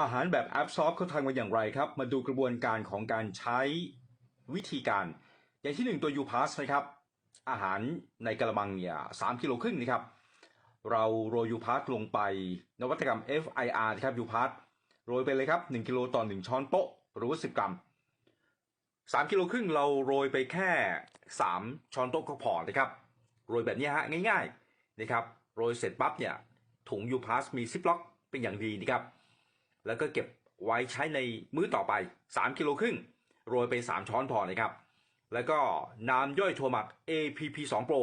อาหารแบบแอปซอฟเขาทำกันอย่างไรครับ มาดูกระบวนการของการใช้วิธีการ อย่างที่หนึ่งตัว u p a s นะครับ อาหารในกระมังเนี่ยสามกิโลครึ่งนะครับ เราโรย u p a s ลงไป นวัตกรรม FIR นะครับ u p a s โรยไปเลยครับ 1 กิโลต่อ 1 ช้อนโต๊ะหรือว่า10 กรัม 3 กิโลครึ่งเราโรยไปแค่ 3 ช้อนโต๊ะก็พอนะครับ โรยแบบนี้ฮะง่ายๆนะครับ โรยเสร็จปั๊บเนี่ยถุง u p a s มีซิปล็อกเป็นอย่างดีนะครับ แล้วก็เก็บไว้ใช้ในมื้อต่อไป 3 กิโลครึ่งโรยไป 3 ช้อนพอนะครับ แล้วก็น้ำย่อยถั่วหมัก APP 2 Pro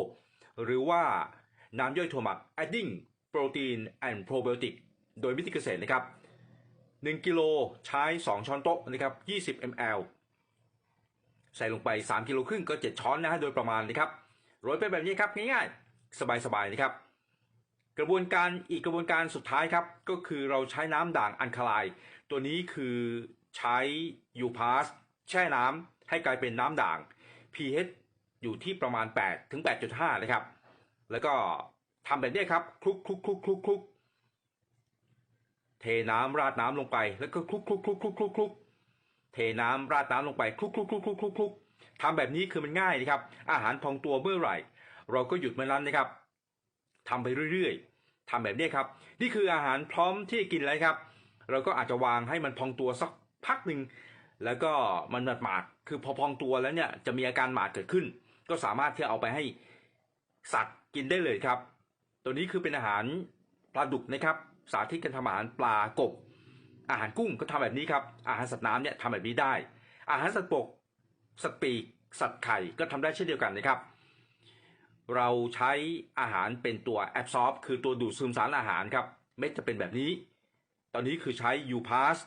หรือว่าน้ำย่อยถั่วหมัก Adding Protein and Probiotic โดยวิธีเกษตรนะครับ 1 กิโลใช้ 2 ช้อนโต๊ะนะครับ 20 ml ใส่ลงไป 3 กิโลครึ่งก็ 7 ช้อนนะฮะโดยประมาณนะครับโรยไปแบบนี้ครับง่ายๆ สบายๆนะครับ กระบวนการอีกกระบวนการสุดท้ายครับ ก็คือเราใช้น้ำด่างอันคาลน์ตัวนี้คือใช้ยูพาสแช่น้ำให้กลายเป็นน้ำด่าง pH อยู่ที่ประมาณ 8 ถึง 8.5 นะครับ แล้วก็ทำแบบนี้ครับคลุกคลุกคลุกคลุกคลุกเทน้ำราดน้ำลงไป แล้วก็คลุกคลุกคลุกคลุกคลุกคลุกเทน้ำราดน้ำลงไปคลุกคลุกคลุกคลุกคลุกคลุกทำแบบนี้คือมันง่ายนะครับ อาหารพองตัวเมื่อไหร่ เราก็หยุดเมื่อนั้นนะครับ ทำไปเรื่อยๆทำแบบนี้ครับ นี่คืออาหารพร้อมที่จะกินแล้วครับ เราก็อาจจะวางให้มันพองตัวสักพักหนึ่งแล้วก็มันหมาดๆคือพอพองตัวแล้วเนี่ยจะมีอาการหมาดเกิดขึ้น ก็สามารถที่จะเอาไปให้สัตว์กินได้เลยครับ ตัวนี้คือเป็นอาหารปลาดุกนะครับ สาธิตการทำอาหารปลากบ อาหารกุ้งก็ทำแบบนี้ครับ อาหารสัตว์น้ำเนี่ยทำแบบนี้ได้ อาหารสัตว์บกสัตว์ปีกสัตว์ไข่ก็ทำได้เช่นเดียวกันนะครับ เราใช้อาหารเป็นตัวแอบซอ b คือตัวดูดซึมสารอาหารครับ เม็ดจะเป็นแบบนี้ ตอนนี้คือใช้ยูพาส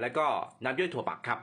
และก็น้ำย่อยถั่วปักครับ